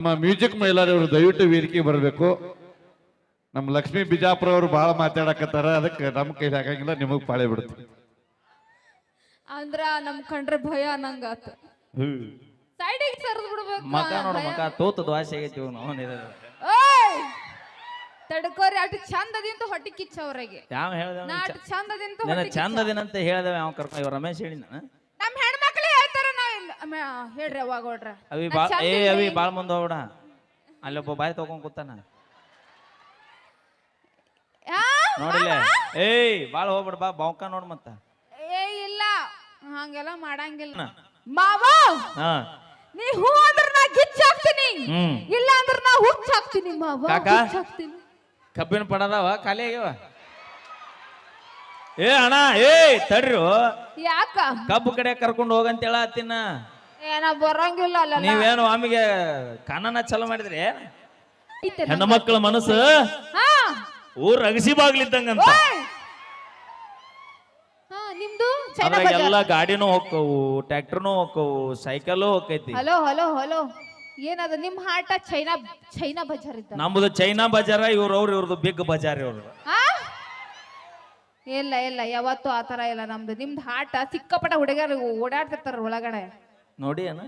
ನಮ್ಮ ಮ್ಯೂಸಿಕ್ ಮೈಲಾರಿ ಅವರು ದಯವಿಟ್ಟು ವೇದಿಕೆ ಬರಬೇಕು. ನಮ್ಮ ಲಕ್ಷ್ಮೀ ಬಿಜಾಪುರ ಅವರು ಬಹಳ ಮಾತಾಡಕತ್ತಾರ. ಅದಕ್ಕೆ ನಮ್ಮ ಕೈ ಹಾಕಂಗಿಲ್ಲ ನಿಮಗ್ ಪಾಳೆ ಬಿಡುತ್ತೆ. ಅಂದ್ರ ನಮ್ ಕಂಡ್ರೆ ಭಯ ಅನ್ನಂಗಾತ. ಸೈಡಿಗೆ ಸರ್ದ್ ಬಿಡ್ಬೇಕು ಮಕ ನೋಡ ಮಕ ತೋತ ದ್ವಾಸೆ ಆಗೈತಿ ಇವ್ನು ಓಯ್! ತಡ್ಕೋರಿ ಅಷ್ಟು ಚಂದ ಅದಿಂತ ಹೊಟ್ಟಿ ಕಿಚ್ಚ ಅವ್ರಿಗೆ. ಯಾವ ಹೇಳ್ದೆ ನಾ ಅಷ್ಟು ಚಂದ ಅದಿಂತ ನಿನ್ನ ಚಂದ ದಿನಂತ ಹೇಳ್ದೇವ ಯಾವ ಕರ್ಕೊಂಡ್ ಇವ ರಮೇಶ್ ಹೇಳಿ ನಾನು ನಮ್ ಹೆಣ್ಮಕ್ಳು ಹೇಳ್ತಾರ ನಾವ್ ಇಲ್ಲ ಅಮ್ಮ, ಹೇಳ್ರಿ ಅವಾಗ ನೋಡ್ರ ಅವಿ ಬಾ ಏ ಅವಿ ಬಾಳ್ ಮುಂದೆ ಹೋಗ್ಬಿಡ. ಅಲ್ಲೊಬ್ಬ ಬಾಯಿ ತಗೊಂಡ್ ಕೂತಾನ? ನೋಡಿಲ್ಲ. ಏಯ್ ಬಾಳ ಹೋಗ್ಬಿಡ ಬಾ ಬಾವ್ಕ ನೋಡ್ ಮತ್ತ. ಏ ಇಲ್ಲ. ಹಂಗೆಲ್ಲ ಮಾಡಂಗಿಲ್ಲ. ಮಾವ! ಹಾ. ನೀ ಹೂ ಅಂದ್ರ ನಾ ಗಿಚ್ಚ ಹಾಕ್ತೀನಿ. ಹ್ಮ್. ಇಲ್ಲ ಅಂದ್ರ ನಾ ಹುಚ್ಚ ಹಾಕ್ತೀನಿ ಮಾವ ಕಾಕ? ಹುಚ್ಚ್ ಹಾಕ್ತೀನಿ. ಕಬ್ಬಿನ ಪಡದವ ಖಾಲಿ ಆಗ್ಯಾವ. ಏ ಅಣ್ಣ ಏ ತಡ್ರು. ಯಾಕ? ಕಬ್ಬು ಕಡೆ ಕರ್ಕೊಂಡು ಹೋಗಂತ ಹೇಳತ್ತಿನ ಏನ ಬರಂಗಿಲ್ಲ ಅಲ್ಲ ನೀವೇನು ಆಮಿಗೆ ಕನ್ನನ ಚಲೋ ಮಾಡಿದ್ರಿ? ಹೆಣ್ಣು ಮಕ್ಕಳ ಮನಸ್ಸು? ಹಾ. ಊರ್ ಅಗಸಿ ಬಾಗ್ಲಿದ್ದಂಗಂತ. ನಿಮ್ದು? ಅದ್ರಾಗ ಎಲ್ಲ ಗಾಡಿನೂ ಹೋಕ್ಕವು ಟ್ರ್ಯಾಕ್ಟರ್ನು ಹೋಕ್ಕವು ಸೈಕಲ್ ಹೋಕೈತಿ ಹಲೋ ಹಲೋ ಹಲೋ. ಏನದ ನಿಮ್ ಹಾಟ ಚೈನಾ ಚೈನಾ ಬಜಾರ್ ಇದ್ದ? ನಮ್ದು ಚೈನಾ ಬಜಾರ ಇವ್ರ ಅವ್ರ ಇವ್ರದ್ದು ಬಿಗ್ ಬಜಾರ್ ಇವ್ರದ್ದು ಹಾ? ಇಲ್ಲ ಇಲ್ಲ ಯಾವತ್ತೂ ಆತರ ಇಲ್ಲ ನಮ್ದು. ನಿಮ್ದು ಹಾಟ ಸಿಕ್ಕಪಟ ಹುಡುಗರು ಓಡಾಡ್ತಿರ್ತಾರ ಒಳಗಡೆ. ನೋಡಿ ಏನ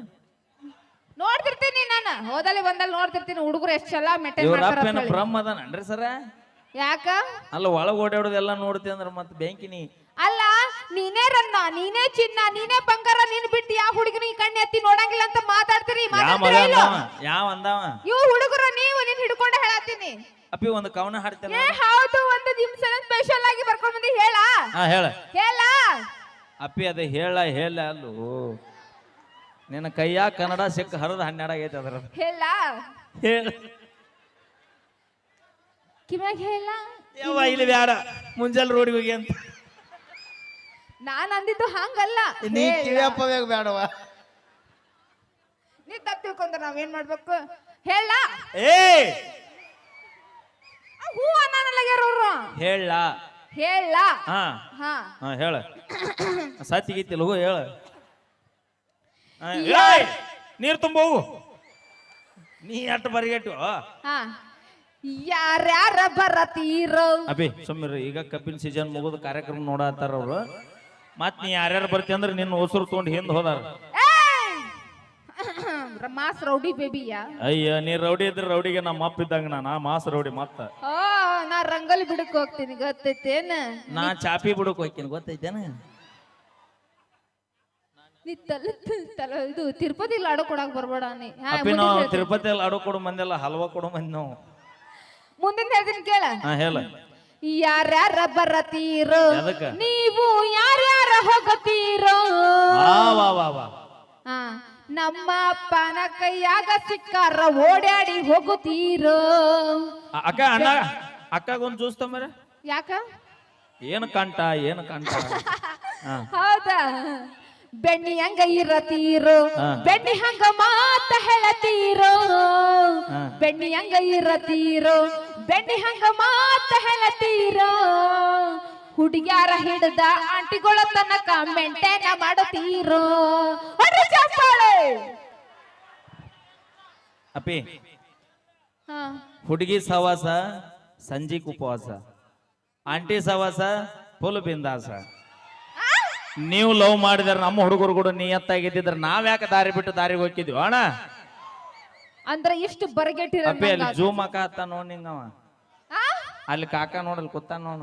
ನೋಡ್ತಿರ್ತೀನಿ ನಾನು. ಹೋದಲ್ಲಿ ಬಂದಲ್ಲಿ ನೋಡ್ತಿರ್ತೀನಿ. ಹುಡುಗರು ಎಷ್ಟು ಚಲ ಮೆಟೇನ್ ಇವ್ರ ಅಪ್ಪ ಏನ. ಬ್ರಹ್ಮ ಅದಾನನ್ರಿ ಸರ? ಯಾಕ? ಅಲ್ಲ ಒಳಗೆ ಓಡಾಡೋದೆಲ್ಲ ನೋಡ್ತಿ ಅಂದ್ರೆ ಮತ್ತೆ ಬ್ಯಾಂಕಿನಿ ಅಲ್ಲ ನೀನೇ ರನ್ನ ನೀನೇ ಚಿನ್ನ ನೀನೇ ಬಂಗಾರ ನೀನ್ ಬಿಟ್ಟು ಯಾವ ಹುಡುಗನ ಈ ಕಣ್ಣು ಎತ್ತಿ ನೋಡಂಗಿಲ್ಲ ಅಂತ ಮಾತಾಡ್ತೀರಿ? ಯಾವ ಮಗ ಮಾತಾಡ್ತೀರಾ ಅಂದವ? ಯಾವ ಅಂದವ? ಇವು ಹುಡುಗರು ನೀವು ನೀನ್ ಹಿಡ್ಕೊಂಡು ಹೇಳತ್ತೀನಿ. ಅಪ್ಪಿ ಒಂದು ಕವನ ಹಾಡ್ತೇನೆ ಏ ಹೌದು ಒಂದು ದಿವ್ಸನ ಸ್ಪೆಷಲ್ ಆಗಿ ಬರ್ಕೊಂಡ್ ಬಂದಿ ಹೇಳ. ಹಾ ಹೇಳ. ಹೇಳ. ಅಪ್ಪಿ ಅದ ಹೇಳ ಹೇಳ ಅಲ್ಲೋ ನಿನ್ನ ಕೈಯ ಕನ್ನಡ ಸಿಕ್ಕ ಹರಿದ ಹನ್ನೆರಡ ಆಗೈತೆ ಅದ್ರ ಹೇಳ. ಹೇಳ. ಕಿವ್ಯಾಗ ಹೇಳ? ಯಾವ ಇಲ್ಲಿ ಬ್ಯಾಡ. ಮುಂಜಾನೆ ರೋಡಿಗೆ ಹೋಗಿ ಅಂತ. ನಾನ್ ಅಂದಿದ್ದು ಹಂಗಲ್ಲ. ನೀ ಹೇಳ. ಕಿವಿಯಪ್ಪ ಬೇಗ ಬೇಡವ ನೀ ತಪ್ಪ ತಿಳ್ಕೊಂಡ್ರ ನಾವೇನ್ ಮಾಡ್ಬೇಕು? ಹೇಳ. ಏ! ಹೂ ಅನ್ನಲಾಗ್ಯಾರ ಅವ್ರು? ಹೇಳ. ಹೇಳ. ಹಾ. ಹಾ. ಹಾ ಹೇಳ. ಸತ್ತಿಗೈತಿಲ್ಲ ಹೋಗು ಹೇಳ. ಏಯ್! ನೀರ್ ತುಂಬವು. ನೀ ಅಟ್ ಬರಿಗೆಟ್ಟು ಹಾ. ಯಾರ್ಯಾರ ಬರತೀರೋ. ಅಭಿ ಸುಮ್ಮಿರು ಈಗ ಕಬ್ಬಿನ ಸೀಸನ್ ಮುಗಿದ ಕಾರ್ಯಕ್ರಮ ನೋಡತ್ತಾರ ಅವರು. ಮತ್ ನೀ ಯಾರ್ಯಾರು ಬರ್ತಿ ಅಂದ್ರೆ ನಿನ್ನ ಹೊಸರು ತೊಗೊಂಡು ಹಿಂದ್ ಹೋದಾರ. ಏಯ್! ಮಾಸ್ ರೌಡಿ ಬೇಬಿಯ ಅಯ್ಯ ನೀ ರೌಡಿ ಇದ್ರೆ ರೌಡಿಗೆ ನಮ್ಮ ಅಪ್ಪ ಇದ್ದಂಗ ನಾ ಮಾಸ್ ರೌಡಿ ಮತ್ತ. ಓ ನಾ ರಂಗೋಲಿ ಬಿಡಕ್ ಹೋಗ್ತೀನಿ ಗೊತ್ತೈತೇನ? ನಾ ಚಾಪಿ ಬಿಡಕ್ ಹೋಗ್ತೀನಿ ಗೊತ್ತೈತೇನ? ನೀ ತಲೆ ತಲೆ ಇದು ತಿರುಪತಿ ಲಾಡು ಕೊಡಕ್ ಬರ್ಬೇಡ ನೀ. ಹಾ, ಅಪ್ಪಿ ಮುಂದಿನ್ ನಾವು ಹೇಳ್ತೀನಿ. ತಿರುಪತಿಯಲ್ಲಿ ಆಡೋ ಕೊಡು ಮಂದಿಲ್ಲ ಹಲ್ವಾ ಕೊಡು ಮಂದಿ ನಾವು. ಮುಂದಿನ ಹೇಳ್ತೀನಿ ಕೇಳ. ಹಾ ಹೇಳ. ಯಾರ್ಯಾರ ಬರತೀರೋ ಎದಕ್ಕ? ನೀವು ಯಾರ್ಯಾರ ಹೋಗತೀರೋ. ವಾ ವಾ ವಾ ವಾ. ಹಾ ನಮ್ಮ ಅಪ್ಪನ ಕೈಯಾಗ ಸಿಕ್ಕಾರ ಓಡಾಡಿ ಹೋಗುತ್ತೀರೋ. ಅ- ಅಕ್ಕ ಅಣ್ಣ ಅಕ್ಕಗೊಂದು ಜ್ಯೂಸ್ ತಂಬರ ಯಾಕ? ಏನು ಕಂಟ ಏನು ಕಂಟ ಹಾ. ಹೌದಾ? ಬೆಣ್ಣಿ ಹಂಗ ಇರತೀರೋ. ಬೆಣ್ಣಿ ಹಂಗ ಮಾತ ಹೇಳತೀರೋ. ಬೆಣ್ಣಿ ಹಂಗ ಇರತೀರೋ? ಬೆಣ್ಣಿ ಹಂಗ ಮಾತ ಹೇಳತೀರೋ? ಹುಡುಗ್ಯಾರ ಹಿಡ್ದ ಆಂಟಿಗಳ ತನಕ ಮೆಂಟೇನ ಮಾಡತೀರೋ ಅಪ್ಪಿ. ಹುಡುಗಿ ಸವಾಸ ಸಂಜೀಕ್ ಉಪವಾಸ. ಆಂಟಿ ಸವಾಸ ಫುಲ್ ಬಿಂದಾಸ ನೀವು ಲವ್ ಮಾಡಿದ್ರೆ ನಮ್ಮ ಹುಡುಗರು ಕೂಡ ನಿಯತ್ತಾಗಿದ್ದಿದ್ರೆ ನಾವ್ ಯಾಕೆ ದಾರಿ ಬಿಟ್ಟು ದಾರಿ ಹೋಗಿದ್ವಿ ಅಣ್ಣ? ಅಂದ್ರೆ ಇಷ್ಟು ಬರಗೆಟ್ಟಿರ ಅಪ್ಪಿ ಅಲ್ಲಿ ಜೂಮ್ ಅಕ್ಕ ಅತ್ತ ನೋಡ್ ನಿಂಗವ ಅಲ್ಲಿ ಕಾಕ ನೋಡಲ್ ಕೂತಾನ ನೋಡ.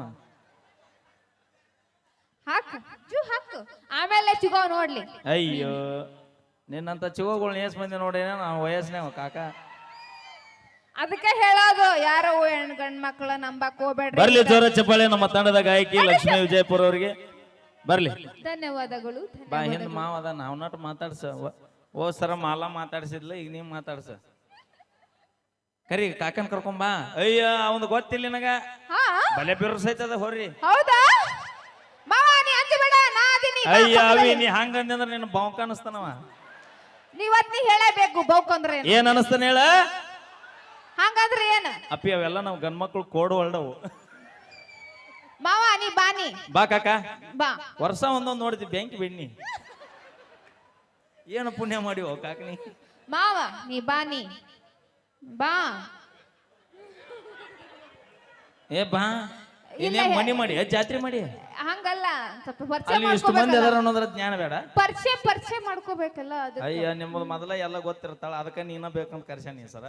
ಹಾಕ್ ಜೂ ಹಾಕು. ಆಮೇಲೆ ಚಿಗೋ ನೋಡ್ಲಿ. ಅಯ್ಯೋ ನಿನ್ನಂತ ಚಿಗೋಗಳು ನೇಸ್ ಮಂದಿ ನೋಡೇನ ನಾವು ವಯಸ್ಸಿನಾವ ಕಾಕ? ಅದಕ್ಕೆ ಹೇಳೋದು ಯಾರೋ ಹೆಣ್ ಗಂಡ್ ಮಕ್ಳು ನಂಬಕ್ ಹೋಗ್ಬೇಡ್ರಿ ಬರ್ಲಿ ಜೋರ ಚಪ್ಪಾಳೆ ನಮ್ಮ ತಂಡದ ಗಾಯಕಿ ಲಕ್ಷ್ಮೀ ವಿಜಯಪುರ ಅವ್ರಿಗೆ. ಬರ್ಲಿ. ಧನ್ಯವಾದಗಳು ಬಾ ಹಿಂದ್ ಮಾವ ಅದ ನಾವ್ ನಟ್ ಮಾತಾಡ್ಸ. ವ- ಓ ಸರ ಮಾಲ ಮಾತಾಡ್ಸಿದ್ಲ ಈಗ ನೀವ್ ಮಾತಾಡ್ಸ. ಕರಿ ಕಾಕನ್ ಕರ್ಕೊಂಬಾ ಅಯ್ಯ ಅವನ್ ಗೊತ್ತಿಲ್ಲ ನಿನಗ. ಹಾ? ಬಲೆ ಬಿರ್ಸೈತದ ಹೊರ್ರಿ ಹೌದಾ? ಮಾವ ನೀ ಅಂಜಬೇಡ ನಾ ಅದೀನಿ ಬಾ, ಅಯ್ಯ ಅವಿ ನೀ ಹಂಗ ಅಂದ್ರ ನಿನ್ನ ಬೌಕ ಕಾಣಿಸ್ತಾನವ ನೀವತ್ ನೀ ಹೇಳಬೇಕು ಬೌಕಂದ್ರೆ ಏನು? ಏನ್ ಅನಸ್ತಾನ ಹೇಳ? ಹಂಗಂದ್ರೆ ಏನು? ಅಪ್ಪಿ ಅವೆಲ್ಲ ನಾವ್ ಗಂಡ್ಮಕ್ಳು ಕೋಡ್ ಹೊಲ್ಡವು ಮಾವ ನೀ ಬಾನಿ ಬಾ ಕಾಕ. ಬಾ. ವರ್ಷ ಒಂದೊಂದು ನೋಡ್ತಿ ಬೆಂಕಿ ಬಿಡ್ನಿ. ಏನು ಪುಣ್ಯ ಮಾಡಿವೋ ಕಾಕನಿ ಮಾವ ನೀ ಬಾನಿ ಬಾ. ಏ ಬಾ. ಏನೇನ್ ಮನಿ ಮಾಡಿ ಜಾತ್ರೆ ಮಾಡಿ? ಹಂಗಲ್ಲ ಸ್ವಲ್ಪ ಪರಿಚಯ ಅಲ್ಲಿ ಇಷ್ಟು ಮಂದಿ ಮಾಡ್ಕೋಬೇಕಲ್ಲ. ಅದಾರ ಅನ್ನೋದ್ರ ಜ್ಞಾನ ಬೇಡ. ಪರಿಚಯ ಪರಿಚಯ ಮಾಡ್ಕೋಬೇಕಲ್ಲ ಅದು ಅಯ್ಯ ನಿಮ್ಮದು ಮೊದಲ ಎಲ್ಲ ಗೊತ್ತಿರ್ತಾಳ ಅದಕ್ಕೆ ನೀನ ಬೇಕಂತ ಕರ್ಸ್ಯಾನಿ ಸರ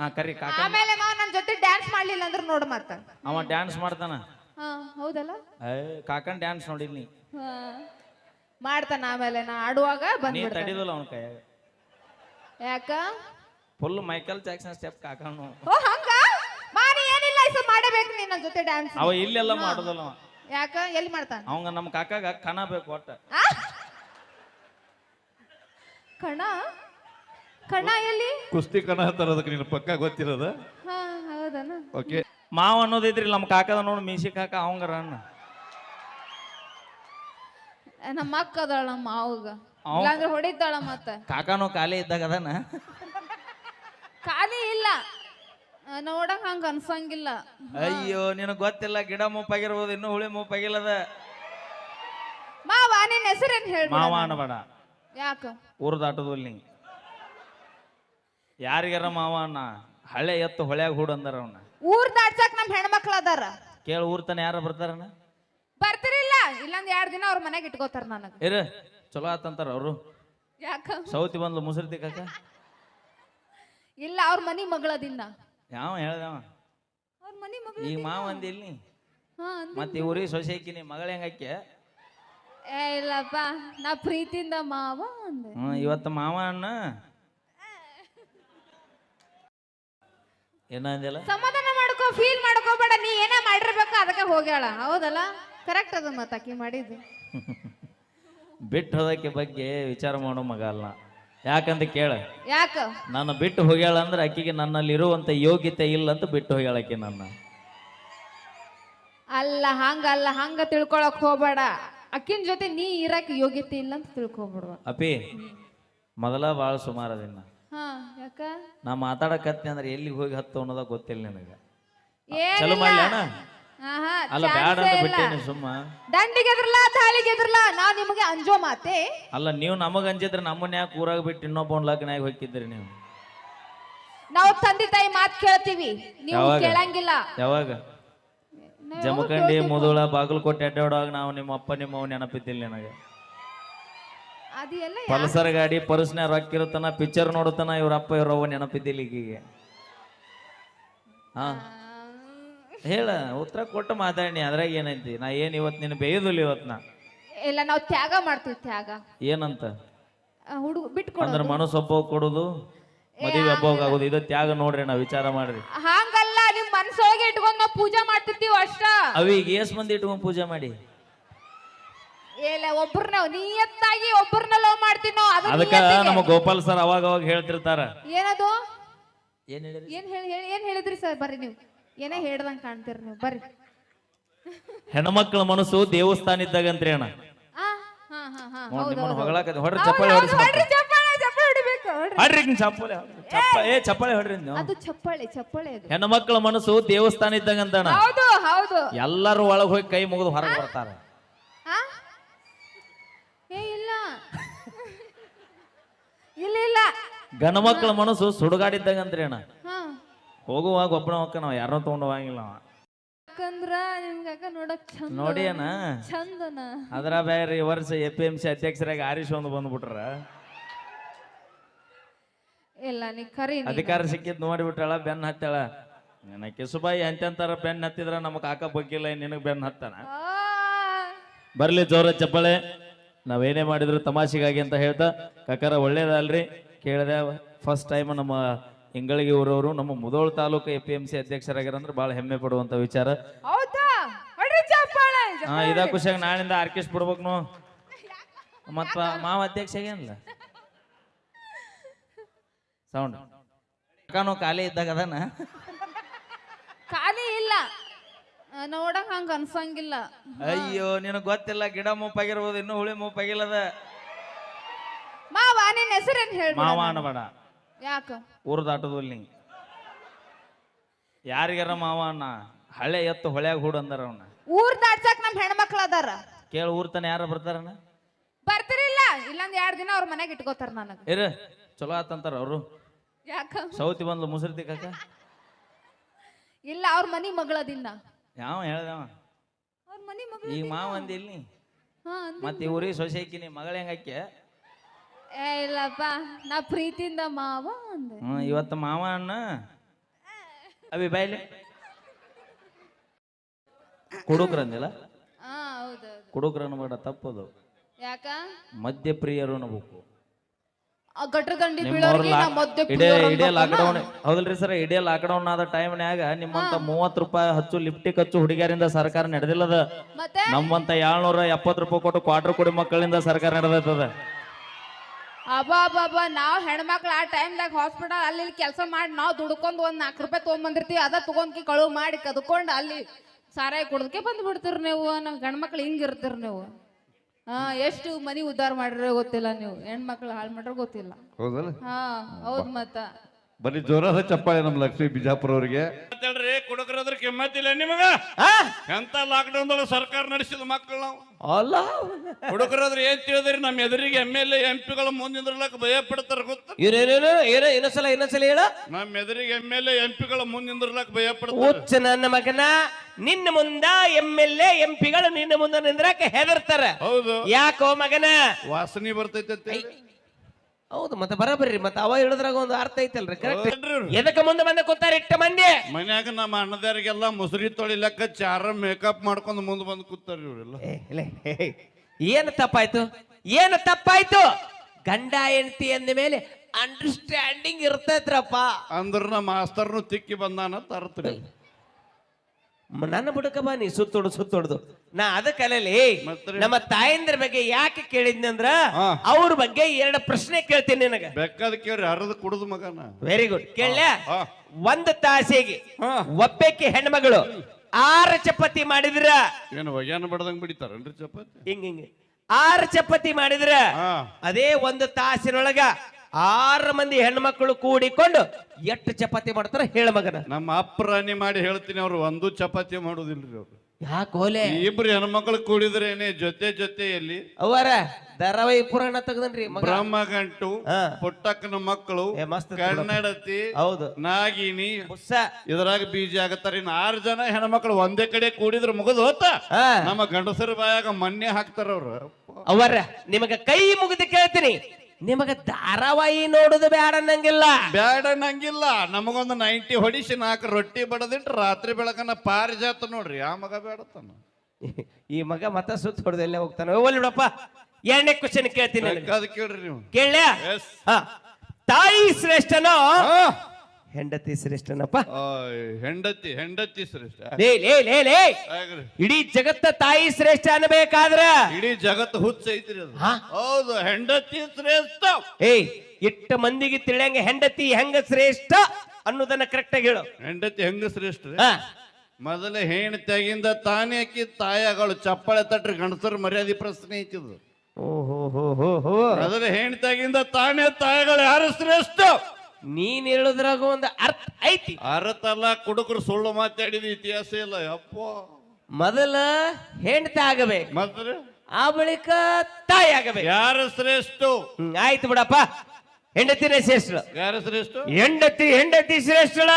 ಹಾ ಕರಿ ಕಾಕ. ಆಮೇಲೆ ಮಾವ ನನ್ನ ಜೊತೆ ಡ್ಯಾನ್ಸ್ ಮಾಡ್ಲಿಲ್ಲ ಅಂದ್ರೆ ನೋಡ್ ಮತ್ತ. ಅವ ಡ್ಯಾನ್ಸ್ ಮಾಡ್ತಾನ. ಹಾ ಹೌದಲ್ಲ? ಏ ಕಾಕನ್ ಡ್ಯಾನ್ಸ್ ನೋಡಿಲ್ ನೀ. ಹಾ. ಮಾಡ್ತಾನ ಆಮೇಲೆ ನಾ ಆಡುವಾಗ ನೀ ಬಂದ್ಬಿಡ್ತಾನ ತಡಿದಿಲ್ಲ ಅವನ ಕೈಯಾಗ. ಯಾಕ? ಫುಲ್ ಮೈಕಲ್ ಜಾಕ್ಸನ್ ಸ್ಟೆಪ್ ಕಾಕನು. ಓ ಹಂಗ? ಮಾರಿ ಏನಿಲ್ಲ ಇಸ ಮಾಡಬೇಕು ನೀನ್ ನನ್ನ ಜೊತೆ ಡ್ಯಾನ್ಸ್ ಅವ ಇಲ್ಲೆಲ್ಲ ಮಾಡೋದಲ್ಲ ಅವ. ಯಾಕ? ಎಲ್ಲಿ ಮಾಡ್ತಾನ? ಅವಂಗ ನಮ್ಮ ಕಾಕಾಗ ಕಣ ಬೇಕು ಒಟ್ಟ. ಆ? ಕಣ? ಕಣ ಎಲ್ಲಿ? ಕುಸ್ತಿ ಕಣ ಹತ್ತಾರ ಅದಕ್ಕೆ ನೀನು ಪಕ್ಕ ಗೊತ್ತಿರೋದ? ಹಾ ಹೌದನ. ಓಕೆ. ಮಾವ ಅನ್ನೋದೈತ್ರಿ ನಮ್ಮ ಕಾಕದ ನೋಡು ಮೀಸಿ ಕಾಕ ಅವಂಗರ ಅನ್ನ ನಮ್ಮ ಅಕ್ಕ ಅದಾಳ ನಮ್ಮ ಮಾವಗ. ಅವ್- ಇಲ್ಲಾಂದ್ರೆ ಹೊಡಿತಾಳ ಮತ್ತ. ಕಾಕನೋ ಖಾಲಿ ಇದ್ದಾಗ ಅದನ? ಖಾಲಿ ಇಲ್ಲ. ಆ, ನೋಡಕ್ ಹಂಗ ಅನ್ಸಂಗಿಲ್ಲ. ಅಯ್ಯೋ ನಿನಗ್ ಗೊತ್ತಿಲ್ಲ ಗಿಡ ಮುಪ್ಪಾಗಿರ್ಬೋದು ಇನ್ನೂ ಹುಳಿ ಮುಪ್ಪಾಗಿಲ್ಲದ ಮಾವ ನಿನ್ ಹೆಸರೇನ್ ಹೇಳಿ ಮಾವ ಅನ್ನಬೇಡ. ಯಾಕ? ಊರ್ ನಿಂಗೆ ನೀ ಯಾರಿಗಾರ ಮಾವ ಅಣ್ಣ? ಹಳೆ ಎತ್ತು ಹೊಳ್ಯಾಗ ಹೂಡ್ ಅಂದಾರ ಅವನ್ನ ಊರ್ ದಾಟ್ಸಕ್ ನಮ್ ಹೆಣ್ಮಕ್ಳು ಅದಾರ. ಕೇಳ ಊರ್ ತನ ಯಾರ ಬರ್ತಾರನ ಬರ್ತಿರಿಲ್ಲ ಇಲ್ಲೊಂದ್ ಎರಡ್ ದಿನ ಅವ್ರ ಮನೆಗೆ ಇಟ್ಕೋತಾರ ನನಗ. ಇರ ಚಲೋ ಆತಂತಾರ ಅವರು. ಯಾಕ? ಸೌತಿ ಬಂದ್ಲು ಮುಸುರ್ತಿ ಕಾಕ? ಇಲ್ಲ ಅವ್ರ ಮನಿ ಮಗಳದಿನ್ನ. ಯಾವ ಹೇಳ್ದವ? ಅವ್ರ ಮನಿ ಮಗಳ ಈ ಮಾವ ಅಂದಿಲ್ಲ ಇಲ್ಲಿ ಹಾ ಅಂದ್- ಮತ್ತೆ ಈ ಊರಿಗೆ ಸೊಸೆ ಮಗಳ ಹೆಂಗಕ್ಕೆ ಏ ಇಲ್ಲಪ್ಪ ನಾ ಪ್ರೀತಿಯಿಂದ ಮಾವ ಅಂದೆ. ಹ್ಮ್ ಇವತ್ತು ಮಾವ ಅನ್ನ ಏನ ಅಂದಿಲ್ಲ ಸಮಾಧಾನ ಮಾಡ್ಕೋ ಫೀಲ್ ಮಾಡ್ಕೋಬೇಡ ನೀ ಏನೇ ಮಾಡಿರ್ಬೇಕು ಅದಕ್ಕೆ ಹೋಗ್ಯಾಳ. ಹೌದಲ್ಲ? ಕರೆಕ್ಟ್ ಅದು ಮತ್ತ ಆಕೆ ಮಾಡಿದ್ದು. ಬಿಟ್ಟು ಹೋದಕ್ಕೆ ಬಗ್ಗೆ ವಿಚಾರ ಮಾಡೋ ಮಗ ಅಲ್ಲ. ಯಾಕಂತ ಕೇಳ. ಯಾಕ? ನಾನು ಬಿಟ್ಟು ಹೋಗ್ಯಾಳ ಅಂದ್ರೆ ಆಕಿಗೆ ನನ್ನಲ್ಲಿ ಇರುವಂತ ಯೋಗ್ಯತೆ ಇಲ್ಲ ಅಂತ ಬಿಟ್ಟು ಹೋಗ್ಯಾಳಕ್ಕೆ ನನ್ನ. ಅಲ್ಲ ಹಂಗಲ್ಲ ಹಂಗ ತಿಳ್ಕೊಳಕ್ ಹೋಗ್ಬೇಡ. ಅಕ್ಕಿನ ಜೊತೆ ನೀ ಇರಕ್ ಯೋಗ್ಯತೆ ಇಲ್ಲ ಅಂತ ತಿಳ್ಕೊಬಿಡುವ. ಅಪ್ಪಿ ಮೊದಲ ಭಾಳ ಸುಮಾರು ಅದಿನ್ನ. ಹಾ ಯಾಕ? ನಾ ಮಾತಾಡಕತ್ನಿ ಅಂದ್ರೆ ಎಲ್ಲಿ ಹೋಗಿ ಹತ್ತು ಅನ್ನೋದ ಗೊತ್ತಿಲ್ಲ ನಿನಗ. ಚಲೋ ಮಾಡ್ಲಿ ಅಣ್ಣ. ಆಹಾ, ಅಲ್ಲ ಬ್ಯಾಡ ಅಂತ ಇಲ್ಲ. ಬಿಟ್ಟೇನಿ ಸುಮ್ಮ. ದಂಡಿಗೆ ಎದ್ರಲ್ಲ ತಾಳಿಗೆ ಎದ್ರಲ್ಲ ನಾ ನಿಮಗೆ ಅಂಜೋ ಮಾತೆ? ಅಲ್ಲ ನೀವು ನಮಗ ಅಂಜಿದ್ರೆ ನಮ್ಮನ್ನ ಯಾಕೆ ಊರಾಗ ಬಿಟ್ಟು ಇನ್ನೊಬ್ಬ ಲಗ್ನಾಗ ಹೋಗಿದ್ರಿ ನೀವು? ನಾವು ತಂದೆ ತಾಯಿ ಮಾತ್ ಕೇಳ್ತೀವಿ. ನೀವು ಯಾವಾಗ? ಕೇಳಂಗಿಲ್ಲ. ಯಾವಾಗ? ಜಮಖಂಡಿ ಮುದುಳ ಬಾಗಲಕೋಟೆ ಅಡ್ಡಾಡುವಾಗ ನಾವು ನಿಮ್ಮ ಅಪ್ಪ ನಿಮ್ಮ ಅವ್ವ ನೆನಪಿದ್ದಿಲ್ಲ ನನಗೆ. ಪಲ್ಸರ್ ಗಾಡಿ ಪರ್ಸ್ನ ರೊಕ್ಕ ಇರುತ್ತಾನ ಪಿಕ್ಚರ್ ನೋಡುತ್ತಾನ ಇವ್ರ ಅಪ್ಪ ಇವ್ರ ಅವ್ವ ನೆನಪಿದ್ದಿಲ್ಲ ಈಗೀಗ. ಹಾ? ಹೇಳ ಉತ್ತರ ಕೊಟ್ಟು ಮಾತಾಡಿ ಅದ್ರಾಗ ಏನೈತಿ? ನಾ ಏನ್ ಇವತ್ ನಿನ್ನ ಬೇಯುದಿಲ್ಲ ಇವತ್ ನಾ. ಇಲ್ಲ ನಾವು ತ್ಯಾಗ ಮಾಡ್ತೀವಿ ತ್ಯಾಗ. ಏನಂತ? ಹುಡುಗ ಬಿಟ್ಕೊಂಡು ಅಂದ್ರೆ ಮನಸ್ಸು ಒಬ್ಬ ಕೊಡುದು ಮದುವೆ ಒಬ್ಬ ಆಗೋದು ಇದು ತ್ಯಾಗ ನೋಡ್ರಿ ನಾ ವಿಚಾರ ಮಾಡ್ರಿ. ಹಂಗಲ್ಲ ನಿಮ್ ಮನ್ಸೊಳಗೆ ಇಟ್ಕೊಂಡ್ ನಾವು ಪೂಜೆ ಮಾಡ್ತಿರ್ತೀವಿ ಅಷ್ಟ. ಅವೀಗ ಏಸ್ ಮಂದಿ ಇಟ್ಕೊಂಡ್ ಪೂಜೆ ಮಾಡಿ? ಇಲ್ಲ ಒಬ್ಬರನ್ನ ನಿಯತ್ತಾಗಿ ಒಬ್ಬರನ್ನ ಲವ್ ಮಾಡ್ತೀವಿ ನಾವು ಅದು ಅದಕ್ಕ ನಿಯತ್ತಿಗೆ. ನಮ್ಮ ಗೋಪಾಲ್ ಸರ್ ಅವಾಗ ಅವಾಗ ಹೇಳ್ತಿರ್ತಾರ. ಏನದು? ಏನ್ ಹೇಳಿರಿ ಏನ್ ಹೇಳಿ ಹೇಳಿ- ಏನ್ ಹೇಳಿದ್ರಿ ಸರ್ ಬರ್ರಿ ನೀವು. ಏನೇ ಹೇಳ್ದಂಗ್ ಕಾಣ್ತೀರಿ ನೀವು ಬರ್ರಿ. ಹೆಣ್ಮಕ್ಳ ಮನಸ್ಸು ದೇವಸ್ಥಾನ ಇದ್ದಾಗ ಅಣ್ಣ. ಆ, ಹಾ ಹಾ ಹಾ ನೋಡ್ ಹೌದು ನಿಮ್ಮನ್ನ ಹೌದು. ಹೊಗಳಾಕತ್ತಿ ಹೊಡ್ರಿ ಚಪ್ಪಾಳೆ ಹೌದು, ಹೊಡಿಸಿ ಹೊಡ್ರಿ ಚಪ್ಪಾಳೆ ಚಪ್ಪಾಳೆ ಹೊಡಿಬೇಕು ಹೊಡ್ರಿ. ಹೊಡ್ರಿ ಹಿಂಗ್ ಚಪ್ಪಾಳೆ ಹೊಡ್ರಿ. ಚಪ್ಪ ಏ ಚಪ್ಪಾಳೆ ಹೊಡ್ರಿ ನೀವು ಅದು ಚಪ್ಪಾಳೆ ಚಪ್ಪಾಳೆ ಅದು. ಹೆಣ್ಮಕ್ಳ ಮನಸ್ಸು ದೇವಸ್ಥಾನ ಇದ್ದಂಗಂತಣ್ಣ ಹೌದು ಹೌದು. ಎಲ್ಲರೂ ಒಳಗ್ ಹೋಗಿ ಕೈ ಮುಗಿದು ಹೊರಗೆ ಬರ್ತಾರ ಆ? ಏ ಇಲ್ಲ ಇಲ್ಲ ಇಲ್ಲ ಮಕ್ಕಳ ಮನಸ್ಸು ಸುಡುಗಾಡಿದ್ದಂಗಂತ್ರಿ ಅಣ್ಣ ಹೋಗುವಾಗ ಒಬ್ಬನ ಮಕ್ಕ ನಾವು ಯಾರನ್ನೂ ತಗೊಂಡು ಹೋಗಂಗಿಲ್ಲ ಅವ. ಯಾಕಂದ್ರ ನಿಮ್ಗ ಅಕ್ಕ ನೋಡಕ್ ಚಂದ ನೋಡಿ ಅಣ್ಣ ಚಂದನ. ಅದ್ರ ಬೇರೆ ಈ ವರ್ಷ ಎ ಪಿ ಎಂ ಸಿ ಅಧ್ಯಕ್ಷರಾಗಿ ಆರಿಸ್ ಒಂದು ಬಂದ್ಬಿಟ್ರ. ಇಲ್ಲ ನೀ ಕರಿ. ಅಧಿಕಾರ ಸಿಕ್ಕಿದ್ ನೋಡಿಬಿಟ್ಟಾಳ ಬೆನ್ನ ಹತ್ತಾಳ. ನಿನ್ನ ಕಿಸುಬಾಯಿ ಎಂತೆಂತಾರ ಬೆನ್ನ ಹತ್ತಿದ್ರ ನಮಗ್ ಕಾಕ ಬಗ್ಗಿಲ್ಲ ನಿನಗ್ ಬೆನ್ನ ಹತ್ತಾನ. ಆ, ಬರ್ಲಿ ಜೋರ ಚಪ್ಪಳೆ. ನಾವೇನೇ ಮಾಡಿದ್ರು ತಮಾಷೆಗಾಗಿ ಅಂತ ಹೇಳ್ತಾ ಕಕ್ಕರ ಒಳ್ಳೇದಲ್ರಿ. ಕೇಳಿದೆ ಫಸ್ಟ್ ಟೈಮ್ ನಮ್ಮ ಇಂಗಳಿಗೆ ಊರವರು ನಮ್ಮ Mudhol taluk A P M C ಅಧ್ಯಕ್ಷರಾಗ್ಯಾರ ಅಂದ್ರೆ ಬಹಳ ಹೆಮ್ಮೆ ಪಡುವಂತ ವಿಚಾರ ಹಾ ಇದ ಖುಷಿಯಾಗಿ ನಾಳಿಂದ ಆರ್ಕೆಸ್ ಬಿಡ್ಬೇಕು ನೋ ಮತ್ತ ಮಾವ ಅಧ್ಯಕ್ಷ ಏನಿಲ್ಲ ಸೌಂಡ್ ಕಾನು ಖಾಲಿ ಇದ್ದಾಗ ಅದನ್ನ ಖಾಲಿ ಇಲ್ಲ ಆ, ನೋಡಕ್ ಹಂಗ ಅನ್ಸಂಗಿಲ್ಲ. ಅಯ್ಯೋ ನಿನಗ್ ಗೊತ್ತಿಲ್ಲ ಗಿಡ ಮೂಪಾಗಿರ್ಬೋದು ಇನ್ನೂ ಹುಳಿ ಮೂಪಾಗಿಲ್ಲದ. ಮಾವ ನಿನ್ ಹೆಸರೇನ್ ಹೇಳಿ ಮಾವ ಅನ್ನಬೇಡ. ಯಾಕ? ಊರ ದಾಟೋದಿಲ್ಲ ನೀ. ಯಾರಿಗಾರ ಮಾವ ಅಣ್ಣ ಹಳೆ ಎತ್ತು ಹೊಳ್ಯಾಗ ಹೂಡ್ ಅಂದಾರ ಅವನ. ಊರ್ ದಾಟ್ಸಕ್ ನಮ್ ಹೆಣ್ಮಕ್ಳ ಅದಾರ. ಕೇಳ ಊರ್ ತನ ಯಾರ ಬರ್ತಾರನ? ಬರ್ತಿರಿಲ್ಲ ಇಲ್ಲೊಂದ್ ಎರಡ್ ದಿನ ಅವ್ರ ಮನೆಗೆ ಇಟ್ಕೋತಾರ ನನಗ. ಇರ ಚಲೋ ಆತಂತಾರ ಅವರು. ಯಾಕ? ಸೌತಿ ಬಂದ್ಲು ಮುಸರ್ತಿ ಕಾಕ? ಇಲ್ಲ ಅವ್ರ ಮನಿ ಮಗಳದಿನ್ನ. ಯಾವ ಹೇಳ್ದವ? ಅವ್ರ ಮನಿ ಮಗಳ ಈಗ ಮಾವ ಅಂದಿಲ್ಲ ಹಾ ಅಂದೆ. ಮತ್ತೆ ಈ ಊರಿಗೆ ಸೊಸೆ ಹಾಕಿನಿ ಮಗಳ ಹೆಂಗಾಕೆ ಏ ಇಲ್ಲಪ್ಪ ನಾ ಪ್ರೀತಿಯಿಂದ ಮಾವ ಅಂದೆ. ಇವತ್ತು ಮಾವ ಅಣ್ಣ ಅವಿ ಬಾಯ್ಲಿ ಕುಡುಕ್ರಂದಿಲ್ಲ ಹಾ ಹೌದೌದು. ಕುಡುಕ್ರ ಅನ್ಬೇಡ ತಪ್ಪದು. ಯಾಕ? ಮದ್ಯಪ್ರಿಯರು ಅನ್ನಬೇಕು. ಆ ಗಟ್ರ ದಂಡಿ ನಿಮ್ಮವ್ರ ಬೀಳೋರಿಗೆ ನಾ ಮದ್ಯ ಇಡೇ ಇಡೇ ಲಾಕ್ಡೌನ್ ಹೌದಲ್ರಿ ಸರ್ ಇಡೇ ಲಾಕ್ಡೌನ್ ಆದ ಟೈಮ್ನ್ಯಾಗ ನಿಮ್ಮಂತ ಮೂವತ್ ರೂಪಾಯಿ ಹಚ್ಚು ಲಿಫ್ಟಿಕ್ ಹಚ್ಚು ಹುಡುಗಿಯರಿಂದ ಸರ್ಕಾರ ನಡೆದಿಲ್ಲದ. ಮತ್ತೆ? ನಮ್ಮಂತ ಏಳ್ನೂರ ಎಪ್ಪತ್ತು ರೂಪಾಯಿ ಕೊಟ್ಟು ಕ್ವಾರ್ಟರ್ ಕೊಡಿ ಮಕ್ಕಳಿಂದ ಸರ್ಕಾರ ನಡೆದೈತದ. ಅಬ್ಬಾ ಅಬ್ಬಾ ನಾವ್ ಹೆಣ್ಮಕ್ಳು ಆ ಟೈಮ್ದಾಗ ಹಾಸ್ಪಿಟಲ್ ಅಲ್ಲಿ ಕೆಲಸ ಮಾಡಿ ನಾವು ದುಡ್ಕೊಂಡು ಒಂದ್ ನಾಲ್ಕು ರೂಪಾಯಿ ತೊಗೊಂಬಂದಿರ್ತೀವಿ ಅದ ತಗೊಂಡ್ಕಿ ಕಳುವು ಮಾಡಿ ಕದ್ಕೊಂಡು ಅಲ್ಲಿ ಸಾರಾಯಿ ಕುಡ್ದಕ್ಕೆ ಬಂದು ಬಿಡ್ತೀರಿ ನೀವು ನಮ್ ಗಂಡ್ಮಕ್ಳು ಹಿಂಗಿರ್ತೀರಿ ನೀವು. ಹಾ ಎಷ್ಟು ಮನಿ ಉದ್ಧಾರ ಮಾಡ್ರ ಗೊತ್ತಿಲ್ಲ ನೀವು. ಹೆಣ್ಮಕ್ಳು ಹಾಳು ಮಾಡ್ರ ಗೊತ್ತಿಲ್ಲ. ಹೌದಲ್ಲ? ಹಾ ಹೌದ್ ಮತ್ತ. ಬರೀ ಜೋರಾದ ಚಪ್ಪಾಳೆ ನಮ್ಮ ಲಕ್ಷ್ಮಿ ಬಿಜಾಪುರ ಅವ್ರಿಗೆ ಹೇಳ್ರಿ ಕುಡುಕರದ್ರ ಕಿಮ್ಮತ್ತಿಲ್ಲ ನಿಮಗ? ಎಂತ ಲಾಕ್ಡೌನ್ ದೊಳಗೆ ಸರ್ಕಾರ ನಡೆಸಿದ ಮಕ್ಕಳು ನಾವು? ಅಲ್ಲ. ಹುಡುಗರಾದ್ರೆ ಏನ್ ತಿಳಿದ್ರಿ? ನಮ್ಮ ಎದುರಿಗೆ ಎಂ ಎಲ್ ಎಂ ಪಿಗಳ ಮುಂದಿಂದ್ರಲಕ್ಕ ಭಯ ಪಡ್ತಾರ ಗೊತ್ತ? ಇನ್ನ ಏನ ಇನ್ನೊಂದ್ಸಲ ಇನ್ನೊಂದ್ಸಲ ಹೇಳ. ನಮ್ಮ ಎದುರಿಗೆ ಎಂ ಎಲ್ ಎಂ ಪಿಗಳ ಮುಂದಿಂದ್ರಲಕ್ಕ ಭಯ ಪಡ್ತಾರ ಹುಚ್ಚ ನನ್ನ ಮಗನ. ನಿನ್ನ ಮುಂದ ಎಂ ಎಲ್ ಎ ಎಂ ಪಿಗಳು ನಿನ್ನ ಮುಂದ ನಿಂದ್ರಕ್ಕೆ ಹೆದರ್ತಾರ. ಹೌದು. ಯಾಕೋ ಮಗನ? ವಾಸನೆ ಬರ್ತೈತೆ. ಹೌದು ಮತ್ತೆ ಬರಬರ್ರಿ ಮತ್ತೆ ಅವ ಹೇಳಿದ್ರಾಗ ಒಂದು ಅರ್ಥ ಐತಲ್ರಿ ಕರೆಕ್ಟ್ ಎದಕ್ಕೆ ಮುಂದೆ ಬಂದ ಕೂತಾರ ಇಟ್ಟ ಮಂದಿ? ಮನ್ಯಾಗ ನಮ್ಮ ಅಣ್ಣದಾರಿಗೆಲ್ಲ ಮುಸುರಿ ತೊಳಿಲಕ್ಕ ಚಾರ ಮೇಕಪ್ ಮಾಡ್ಕೊಂಡು ಮುಂದೆ ಬಂದು ಕೂತಾರ ಇವರೆಲ್ಲ ಏ, ಲೇ, ಹೇ, ಹೇ. ಏನು ತಪ್ಪಾಯ್ತು? ಏನು ತಪ್ಪಾಯ್ತು? ಗಂಡ ಹೆಂಡತಿ ಅಂದ ಮೇಲೆ ಅಂಡರ್ಸ್ಟ್ಯಾಂಡಿಂಗ್ ಇರ್ತೈತ್ರಪ್ಪ. ಅಂದ್ರ ನಮ್ಮ ಮಾಸ್ತರ್ನು ತಿಕ್ಕಿ ಬಂದಾನ ತರ್ತ್ರಿ ನನ್ನ ಬುಡಕ ಬಾ ನೀ ಸುತ್ತೊಡು ಸುತ್ತೊಡ್ದು ನಾ ಅದಕ್ಕೆ ಅಲ್ಲಲ್ಲಿ? ನಮ್ಮ ತಾಯಂದ್ರ ಬಗ್ಗೆ ಯಾಕೆ ಕೇಳಿದ್ನಂದ್ರ ಅಂದ್ರ ಅವ್ರ ಬಗ್ಗೆ ಎರಡು ಪ್ರಶ್ನೆ ಕೇಳ್ತೀನಿ ನಿನಗ. ಬೇಕಾದ ಕೇಳ್ರಿ ಅರ್ಧ ಕುಡಿದು ಮಗನ? ವೆರಿ ಗುಡ್ ಕೇಳ ಒಂದ್ ತಾಸಿಗೆ. ಒಬ್ಬಕ್ಕೆ ಹೆಣ್ಮಗಳು ಆರು ಚಪಾತಿ ಮಾಡಿದ್ರ? ಏನು ಒಗ್ಯಾನ ಬಡ್ದಂಗ್ ಬಿಡಿತಾರನ್ರಿ ಚಪಾತಿ? ಹಿಂಗ ಹಿಂಗ. ಆರು ಚಪಾತಿ ಮಾಡಿದ್ರ ಹಾ. ಅದೇ ಒಂದು ತಾಸಿನೊಳಗ ಆರು ಮಂದಿ ಹೆಣ್ಮಕ್ಳು ಕೂಡಿಕೊಂಡು ಎಷ್ಟು ಚಪಾತಿ ಮಾಡ್ತಾರ ಹೇಳ ಮಗನ. ನಮ್ಮ ಅಪ್ರಾಣಿ ಮಾಡಿ ಹೇಳ್ತೀನಿ ಅವ್ರು ಒಂದು ಚಪಾತಿ ಮಾಡುದಿಲ್ರಿ ಅವ್ರು. ಯಾಕೋಲೆ ಇಬ್ರು ಹೆಣ್ಮಕ್ಳು ಕೂಡಿದ್ರೇನೆ ಜೊತೆ ಜೊತೆಯಲ್ಲಿ ಅವರ ಧಾರಾವಾಹಿ ಪುರಾಣ ತೆಗ್ದನ್ರಿ ಮಗ. ಬ್ರಹ್ಮ ಗಂಟು ಹಾ. ಪುಟ್ಟಕ್ಕನ ಮಕ್ಕಳು ಏ, ಮಸ್ತ್ ಐತಿ ಬಿಡಪ್ಪ. ಕನ್ನಡತಿ ಹೌದು. ನಾಗಿನಿ ಹುಸ್ಸ. ಇದ್ರಾಗ ಬೀಜ ಆಗತ್ತಾರ. ಇನ್ನು ಆರು ಜನ ಹೆಣ್ಮಕ್ಳು ಒಂದೇ ಕಡೆ ಕೂಡಿದ್ರು ಮುಗಿದು ಹೋತ? ಹಾ. ನಮ್ಮ ಗಂಡಸರ ಬಾಯಾಗ ಮಣ್ಣೆ ಹಾಕ್ತಾರ ಅವ್ರು ಅವರ ನಿಮಗೆ ಕೈ ಮುಗಿದು ಕೇಳ್ತೀನಿ. ನಿಮಗ ಧಾರಾವಾಹಿ ನೋಡುದು ಬೇಡ ಅನ್ನಂಗಿಲ್ಲ. ಬೇಡ ನಂಗಿಲ್ಲ ನಮಗೊಂದು ನೈಂಟಿ ಹೊಡಿಸಿ ನಾಲ್ಕು ರೊಟ್ಟಿ ಬಡದಿಟ್ಟು ರಾತ್ರಿ ಬೆಳಕನ ಪಾರಿಜಾತ ನೋಡ್ರಿ. ಆ ಮಗ ಬೇಡತ್ತಾನ ಈ ಮಗ ಮತ ಸುತ್ತ ಹೊಡೆದಲ್ಲೇ ಹೋಗ್ತಾನೆ. ಒಳ್ಳೆ ಬಿಡಪ್ಪ. ಎರಡನೇ ಕ್ವಶನ್ ಕೇಳ್ತೀನಿ ಅದು ಕೇಳ್ರಿ ನೀವು. ಹಾ. ತಾಯಿ ಶ್ರೇಷ್ಠನೋ ಹೆಂಡತಿ ಶ್ರೇಷ್ಠನಪ್ಪ. ಹೆಂಡತಿ ಹೆಂಡತಿ ಶ್ರೇಷ್ಠ. ಲೇ ಲೇ ಲೇ. ಇಡೀ ಜಗತ್ತ ತಾಯಿ ಶ್ರೇಷ್ಠ ಅನ್ಬೇಕಾದ್ರ ಇಡೀ ಜಗತ್ತು ಹುಚ್ಚ ಐತ್ರಿ ಅದು. ಹಾ? ಹೌದು ಹೆಂಡತಿ ಶ್ರೇಷ್ಠ. ಏಯ್ ಇಟ್ಟ ಮಂದಿಗೆ ತಿಳಿಯಂಗ ಹೆಂಡತಿ ಹೆಂಗ ಶ್ರೇಷ್ಠ ಅನ್ನೋದನ್ನ ಕರೆಕ್ಟ್ ಆಗಿ ಹೇಳು. ಹೆಂಡತಿ ಹೆಂಗ ಶ್ರೇಷ್ಠ ರೀ? ಹಾ. ಮೊದಲ ಹೆಣ್ತಾಗಿಂದ ತಾನೇ ಅಕ್ಕಿ ತಾಯಗಳು ಚಪ್ಪಳೆ ತಟ್ರಿ ಗಂಡಸರ ಮರ್ಯಾದೆ ಪ್ರಶ್ನೆ ಐತಿದು ಓ ಹೋ ಹೋ ಹೋ ಹೋ. ಮೊದಲ ಹೆಣ್ತಾಗಿಂದ ತಾನೇ ತಾಯಿಗಳು ಯಾರು ಶ್ರೇಷ್ಠ? ನೀನ್ ಹೇಳುದ್ರಾಗ ಒಂದು ಅರ್ಥ ಐತಿ. ಅರತಲ್ಲ ಕುಡುಕರು ಸುಳ್ಳು ಮಾತಾಡಿದ ಇತಿಹಾಸ ಇಲ್ಲ ಅಪ್ಪ ಮೊದಲ ಹೆಂಡತಿ ಆಗಬೇಕು. ಮತ್ತೆ ಆ ಬಳಿಕ ತಾಯಿ ಆಗಬೇಕು. ಯಾರು ಶ್ರೇಷ್ಠ? ಹ್ಮ್, ಆಯ್ತು ಬಿಡಪ್ಪ. ಹೆಂಡತಿನೇ ಶ್ರೇಷ್ಠ ಯಾರು ಶ್ರೇಷ್ಠ? ಹೆಂಡತಿ ಹೆಂಡತಿ ಶ್ರೇಷ್ಠಳ.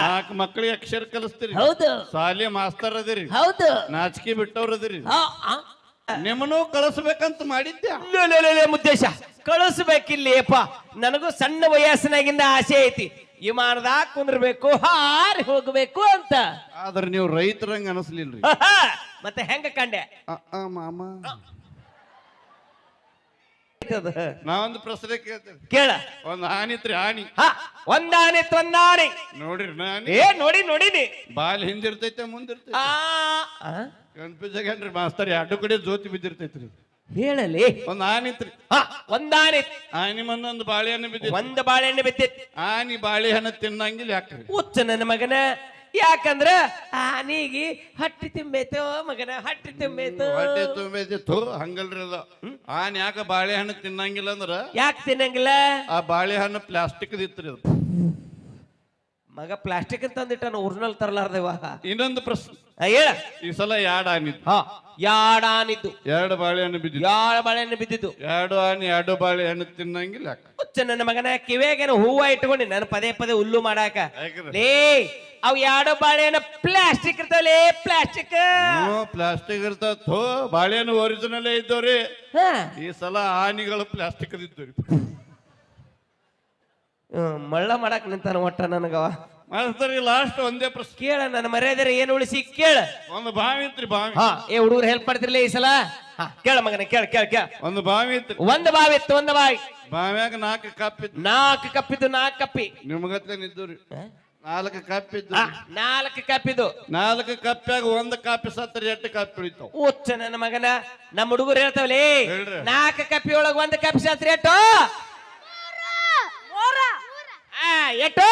ನಾಲ್ಕು ಮಕ್ಕಳಿಗೆ ಅಕ್ಷರ ಕಲಿಸ್ತೀರಿ. ಹೌದು. ಸಾಲಿ ಮಾಸ್ತರ್ ಅದಿರಿ. ಹೌದು. ನಾಚಿಕೆ ಬಿಟ್ಟವ್ರ ಅದಿರಿ ಆ, ಆ. ನಿಮ್ಮನ್ನು ಕಳಿಸ್ಬೇಕಂತ ಮಾಡಿದ್ದೆ ಲೇ, ಲೇ, ಲೇ, ಲೇ, ಮುದ್ದೇಶ ಕಳಿಸ್ಬೇಕಿಲ್ಲಿ ಅಪ್ಪ ನನಗೂ ಸಣ್ಣ ವಯಸ್ಸಿನಾಗಿಂದ ಆಸೆ ಐತಿ. ವಿಮಾನದಾಗ ಕುಂದ್ರಬೇಕು ಹಾರಿ ಹೋಗ್ಬೇಕು ಅಂತ. ಆದ್ರೆ ನೀವು ರೈತರಂಗ ಅನಿಸ್ಲಿಲ್ರಿ. ಆಹಾ, ಮತ್ತೆ ಹೆಂಗ ಕಂಡೆ? ಅ, ಅ, ಮಾಮ. ನಾವೊಂದು ಪ್ರಶ್ನೆ ಕೇಳ್ತೇವೆ. ಕೇಳ. ಒಂದ್ ಆನಿತ್ರಿ ಆನಿ ಹ ಒಂದಾನೆ ತೊಂದಾನೆ ನೋಡ್ರಿ ನಾನಿ. ಏ ನೋಡಿ ನೋಡಿನಿ. ಬಾಲ್ ಹಿಂದಿರ್ತೈತೆ ಮುಂದಿರ್ತೈತೆ. ಆ ಆ? ಕನ್ಫ್ಯೂಸ್ ಮಾಸ್ತರ್ ಎರಡು ಕಡೆ ಜೋತಿ ಬಿದ್ದಿರ್ತೈತ್ರಿ. ಹೇಳಲಿ. ಒಂದ್ ಆನಿತ್ರಿ ಒಂದ್ ಒಂದಾನೆ ಆನಿ ಮಂದೊಂದು ಬಾಳೆಹಣ್ಣು ಬಿದ್ದಿತ್ತು. ಒಂದ್ ಬಾಳೆಹಣ್ಣು ಬಿದ್ದಿತ್ತು. ಆನಿ ಬಾಳೆಹಣ್ಣು ತಿನ್ನಂಗಿಲ್ಲ ಯಾಕ್ರಿ? ಹುಚ್ಚ ನನ್ನ ಮಗನ. ಯಾಕಂದ್ರ ಆನಿಗೆ ಹಟ್ಟಿ ತಿಂಬೇತು ಮಗನ ಹಟ್ಟಿ ತಿಂಬೇತು. ಹೊಟ್ಟೆ ತುಂಬಿತ್ತು ಹಂಗಲ್ರಿ ಅದ. ಆನ್ ಯಾಕ ಬಾಳೆಹಣ್ಣು ತಿನ್ನಂಗಿಲ್ಲ ಅಂದ್ರ ಯಾಕೆ ತಿನ್ನಂಗಿಲ್ಲ? ಆ ಬಾಳೆಹಣ್ಣು ಪ್ಲಾಸ್ಟಿಕ್ ಇತ್ರಿ ಅದು. ಮಗ ಪ್ಲಾಸ್ಟಿಕ್ ತಂದಿಟ್ಟ ಒರಿಜಿನಲ್ ತರಲಾರ್ದೇವ ಇನ್ನೊಂದು ಪ್ರಶ್ನೆ ಹೇಳ. ಈ ಸಲ ಎರಡು ಆನಿತ್ತು ಹಾ ಯಾಡಾನಿದ್ದು ಎರಡು ಬಾಳೆಹಣ್ಣು ಬಿದ್ದಿದ್ದು? ಯಾಳ ಬಾಳೆಹಣ್ಣು ಬಿದ್ದಿದ್ದು? ಎರಡು ಆನಿ ಎರಡು ಬಾಳೆಹಣ್ಣು ತಿನ್ನಂಗಿಲ್ಲ. ಹುಚ್ಚ ನನ್ನ ಮಗನ ಕಿವಿಯಾಗೇನು ಹೂವ ಇಟ್ಕೊಂಡು ನಾನು ಪದೇ ಪದೇ ಹುಲ್ಲು ಮಾಡಾಕ? ಲೇ ಅವ್ ಎರಡು ಬಾಳೆಹಣ್ಣು ಪ್ಲಾಸ್ಟಿಕ್ ಇರ್ತಾವಲೇ ಪ್ಲಾಸ್ಟಿಕ್ ಪ್ಲಾಸ್ಟಿಕ್ ಇರ್ತಾವ. ಥೋ ಬಾಳೆಹಣ್ಣು ಒರಿಜಿನಲ್ ಇದ್ದವ್ರಿ. ಈ ಸಲ ಆನಿಗಳು ಪ್ಲಾಸ್ಟಿಕ್ ಇದ್ದವ್ರಿ. ಮಳ್ಳ ಮಾಡಕ್ ನಿಂತಾನ ಒಟ್ಟ ನನಗವ. ಮಸ್ತ್ರಿ ಲಾಸ್ಟ್ ಒಂದೇ ಪ್ರಶ್ನೆ. ಕೇಳ ನನ್ನ ಮರ್ಯಾದರೆ ಏನು ಉಳಿಸಿ ಕೇಳ. ಒಂದು ಬಾವಿ ಇತ್ರಿ ಬಾವಿ. ಹಾ ಏ ಹುಡುಗರು ಹೆಲ್ಪ್ ಮಾಡ್ತಿರ್ಲಿ ಈ ಸಲ? ಹಾ ಕೇಳ ಮಗನ ಕೇಳ ಕೇಳ ಕೇಳ. ಒಂದು ಬಾವಿ ಇತ್ರಿ. ಒಂದು ಬಾವಿ ಇತ್ತು ಒಂದು ಬಾವಿ. ಬಾವ್ಯಾಗ ನಾಲ್ಕು ಕಪ್ ಇತ್ತು. ನಾಲ್ಕು ಕಪ್ಪಿದ್ದು ನಾಲ್ಕು ಕಪ್ಪಿ. ನಿಮ್ಗತ್ಲೇನ್ ನಿದ್ದೂರಿ ನಾಲ್ಕು ಕಪ್ ಇದ್ದು. ಆ, ನಾಲ್ಕು ಕಪ್ಪಿದ್ದು ನಾಲ್ಕು ಕಪ್ಪ್ಯಾಗ ಒಂದು ಕಾಪಿ ಸತ್ತರಿ ಎಂಟು ಕಪ್ ಇತ್ತು ಹುಚ್ಚ ನನ್ನ ಮಗನ. ನಮ್ಮ ಹುಡುಗರು ಹೇಳ್ತಾವಲಿ ಹೇಳ್ರಿ. ನಾಲ್ಕು ಕಪ್ಪಿ ಒಳಗ ಒಂದು ಕಪ್ಪಿ ಶಾಸ್ತ್ರಿ ಎಟ್ಟು ಆ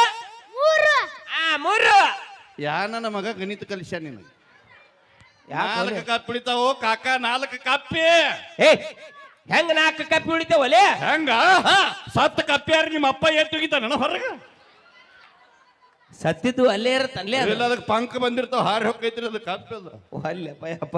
ಮೂರು. ಆ ಮೂರು. ಯಾ ನನ್ನ ಮಗ ಗಣಿತ ಕಲಿಸ ನಿನಗೆ? ಯಾಕ್ ನಾಲ್ಕು ಕಪ್ ಇಳಿತಾವೋ ಕಾಕ ನಾಲ್ಕು ಕಪ್ಪಿ. ಏ ಹೆಂಗ ನಾಲ್ಕು ಕಪ್ಪಿ ಉಳಿತಾವಲೇ? ಹೆಂಗ? ಸತ್ತ ಕಪ್ಪ್ಯಾರ ನಿಮ್ಮ ಅಪ್ಪ ಏನ್ ತೆಗಿತಾನ ಹೊರಗ? ಸತ್ತಿದ್ದು ಅಲ್ಲೇ ಇರತ್ತ ಅಲ್ಲೇ ಇಲ್ಲ ಅದಕ್ಕೆ ಪಂಕ್ ಬಂದಿರ್ತಾವ ಹಾರಿ ಹೋಗೈತ್ರಿ ಅದು ಕಪ್ಪಿ ಅದು. ಅಲ್ಲೇ ಪಯಪ್ಪ.